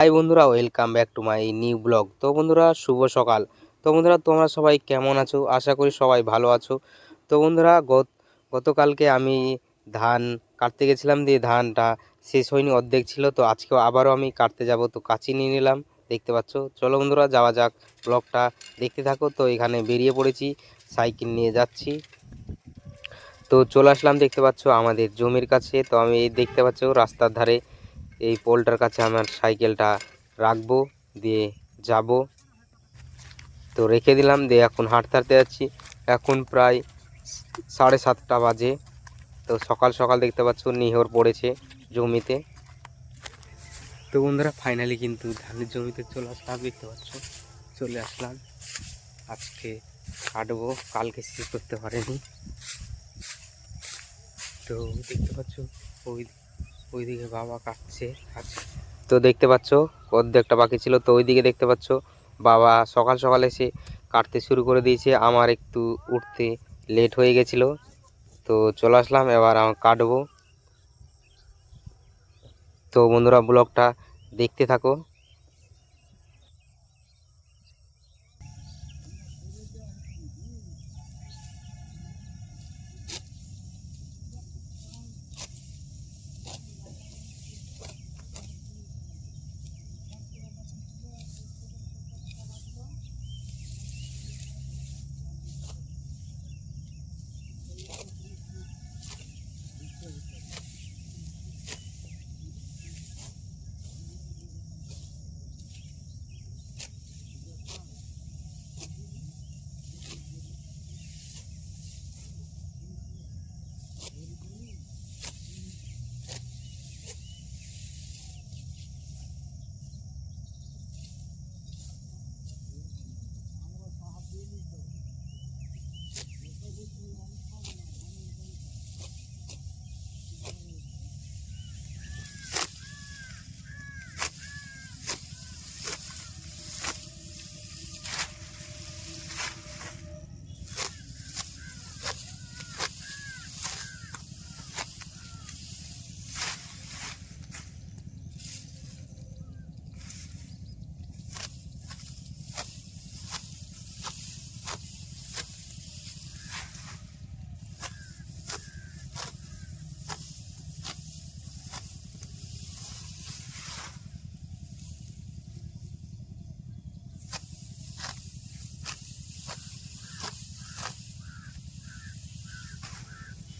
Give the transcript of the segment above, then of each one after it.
High বন্ধুরা welcome back to my new vlog তো বন্ধুরা, শুভ সকাল। তো বন্ধুরা, তোমরা সবাই কেমন আছো? আশা করি সবাই ভালো আছো। তো বন্ধুরা, গত, গতকালকে আমি ধান কাটতে গেছিলাম দিয়ে ধানটা শেষ হয়নি, অর্ধেক ছিল। তো আজকেও আবারও আমি কাটতে যাব। তো কাচি নিয়ে নিলাম, দেখতে পাচ্ছ। চলো বন্ধুরা, যাওয়া যাক ব্লগটা দেখতে থাকো, তো এখানে বেরিয়ে পড়েছি, সাইকেল নিয়ে যাচ্ছি। তো চলে আসলাম, দেখতে পাচ্ছ আমাদের জমির কাছে। তো আমি দেখতে পাচ্ছ রাস্তার ধারে এই পোলটার কাছে আমার সাইকেলটা রাখব, দিয়ে যাব। তো রেখে দিলাম, দিয়ে এখন হাঁটতে হাঁটতে যাচ্ছি। এখন প্রায় সাড়ে সাতটা বাজে। তো সকাল সকাল দেখতে পাচ্ছ নিহর পড়েছে জমিতে। তো বন্ধুরা ফাইনালি কিন্তু ধানের জমিতে চলে আসলাম, দেখতে পাচ্ছ? চলে আসলাম। আজকে কাটবো কালকে শেষ করতে পারেনি। তো দেখতে পাচ্ছ, ওই ওইদিকে বাবা কাটছে তো দেখতে পাচ্ছ, অর্ধেকটা বাকি ছিল, তো ওইদিকে দেখতে পাচ্ছ, বাবা সকাল সকাল এসে কাটতে শুরু করে দিয়েছে, আমার একটু উঠতে লেট হয়ে গেছিল। তো চলে আসলাম, এবার আমার কাটবো। তো বন্ধুরা, ব্লগটা দেখতে থাকো।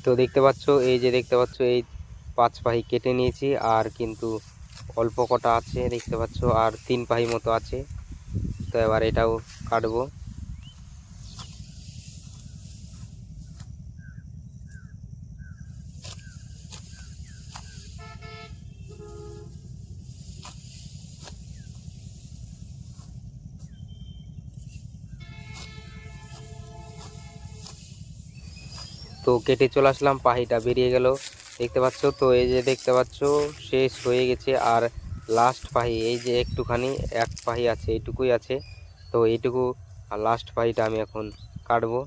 তো দেখতে পাচ্ছ, এই যে দেখতে পাচ্ছ, এই পাঁচ পাহি কেটে নিয়েছি, আর কিন্তু অল্প কটা আছে, দেখতে পাচ্ছ, আর তিন পাহি মতো আছে। তো এবার এটাও কাটবো। তো কেটে চলে আসলাম পাহিটা বেরিয়ে গেল। দেখতে পাচ্ছ তো, এই যে দেখতে পাচ্ছ, শেষ হয়ে গেছে। আর লাস্ট পাহি এই যে একটুখানি, এক পাহি আছে এটুকুই আছে। তো এইটুকু আর লাস্ট পাহিটা আমি এখন কাটবো।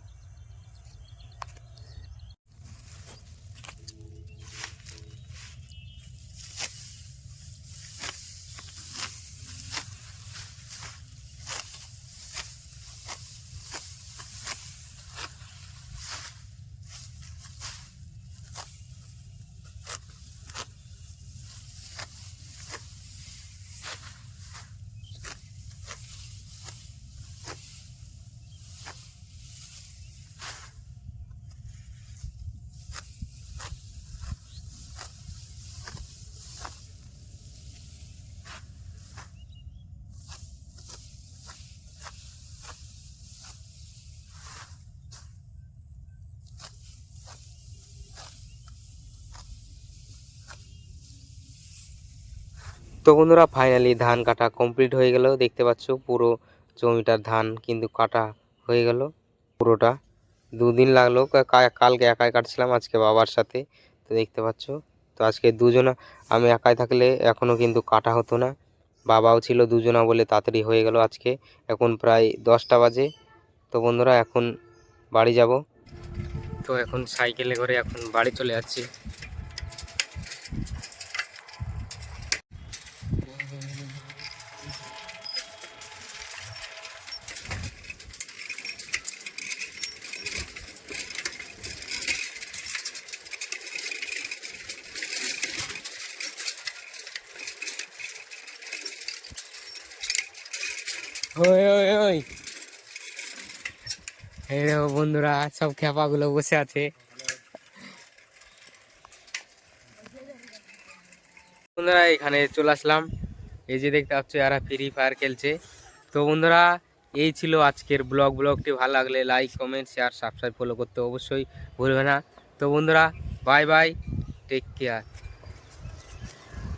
তো বন্ধুরা ফাইনালি ধান কাটা কমপ্লিট হয়ে গেল। দেখতে পাচ্ছ পুরো জমিটার ধান কিন্তু কাটা হয়ে গেল। পুরোটা দুদিন লাগল। কালকে একাই কাটছিলাম, আজকে বাবার সাথে। তো দেখতে পাচ্ছ, তো আজকে দুজনা, আমি একাই থাকলে এখনও কিন্তু কাটা হতো না। বাবাও ছিল দুজনা বলে তাড়াতাড়ি হয়ে গেল আজকে। এখন প্রায় দশটা বাজে। তো বন্ধুরা, এখন বাড়ি যাব। তো এখন সাইকেলে করে এখন বাড়ি চলে যাচ্ছি। ওই ওই ওই। বন্ধুরা, সব খেপাগুলো বসে আছে। বন্ধুরা, এখানে চলে আসলাম। এই যে দেখতে পাচ্ছ, এরা ফ্রি ফায়ার খেলছে। তো বন্ধুরা, এই ছিল আজকের ব্লগ। ব্লগটি ভালো লাগলে like comment share subscribe follow করতে অবশ্যই ভুলবে না। তো বন্ধুরা বাই বাই টেক কেয়ার